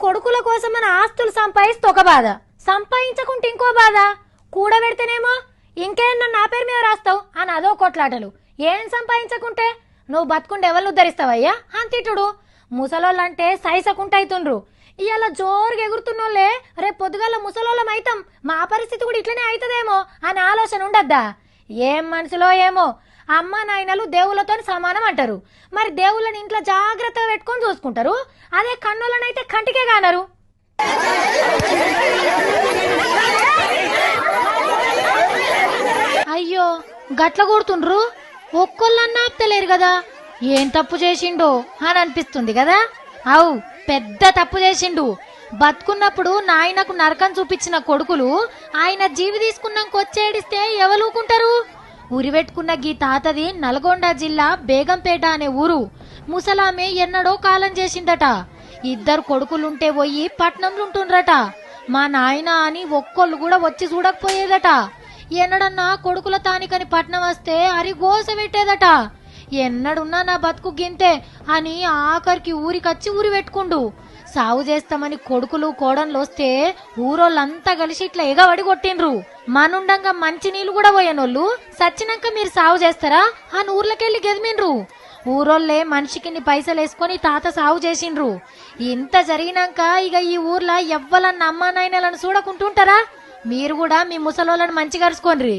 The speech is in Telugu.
కొడుకుల కోసం మన ఆస్తులు సంపాదిస్తే ఒక బాధ. సంపాదించకుంటే ఇంకో బాధ. కూడబెడితేనేమో ఇంకేం నా పేరు మీద రాస్తావు అని అదో కొట్లాటలు. ఏం సంపాదించకుంటే? నువ్వు బతుకుంటే ఎవరు ఉద్ధరిస్తావయ్యా? అంతిటుడు. ముసలోళ్ళంటే సైసకుంటైతుండ్రు. ఇవాళ జోరుగా ఎగురుతున్నోళ్ళే రేపు పొద్దుగాల ముసలోళ్ళం అవుతాం మా పరిస్థితి కూడా ఇట్లనే అవుతుందేమో అని ఆలోచన ఉండద్దా? ఏం మనసులో ఏమో? అమ్మ నాయనలు దేవుళ్ళతో సమానం అంటారు. మరి దేవుళ్ళని ఇంట్లో జాగ్రత్తగా పెట్టుకొని చూసుకుంటారు. అదే కన్నులనైతే కంటికే కానరు. అయ్యో గట్ల కొడుతుండ్రు? ఒక్కొల్లన్నా ఆపుతలేరు కదా. ఏం తప్పు చేసిండో అని అనిపిస్తుంది కదా? అవు పెద్ద తప్పు చేసిండు. బతుకున్నప్పుడు నాయనకు నరకం చూపించిన కొడుకులు ఆయన జీవి తీసుకున్నాక వచ్చేడిస్తే ఎవరుకుంటారు ఉరివెట్టుకున్న గీ తాతది నల్గొండ జిల్లా బేగంపేట అనే ఊరు. ముసలామె ఎన్నడో కాలం చేసిందట. ఇద్దరు కొడుకులుంటే పోయి పట్నంలో ఉంటుండ్రట మా నాయన అని ఒక్కొళ్ళు కూడా వచ్చి చూడకపోయేదట. ఎన్నడన్నా కొడుకుల తానికని పట్నం వస్తే అరి గోస పెట్టేదట ఎన్నడున్నా నా బతుకు గింతే అని ఆఖరికి ఊరికొచ్చి ఊరి పెట్టుకుండు సాగు చేస్తామని కొడుకులు కోడన్లు వస్తే ఊరోళ్ళంతా కలిసి ఇట్లా ఎగబడి కొట్టిండ్రు. మనుండంగా మంచి నీళ్ళు కూడా పోయేనోళ్ళు సచ్చినాక మీరు సాగు చేస్తారా? ఆ ఊర్లకెళ్ళి గెదిమిండ్రు. ఊరోళ్ళే మనిషికి పైసలు వేసుకొని తాత సాగు చేసిండ్రు. ఇంత జరిగినాక ఇక ఈ ఊర్లో ఎవ్వలన్న అమ్మా నాయనలను చూడకుంటుంటారా? మీరు కూడా మీ ముసలోళ్ళని మంచిగా అరుచుకోండి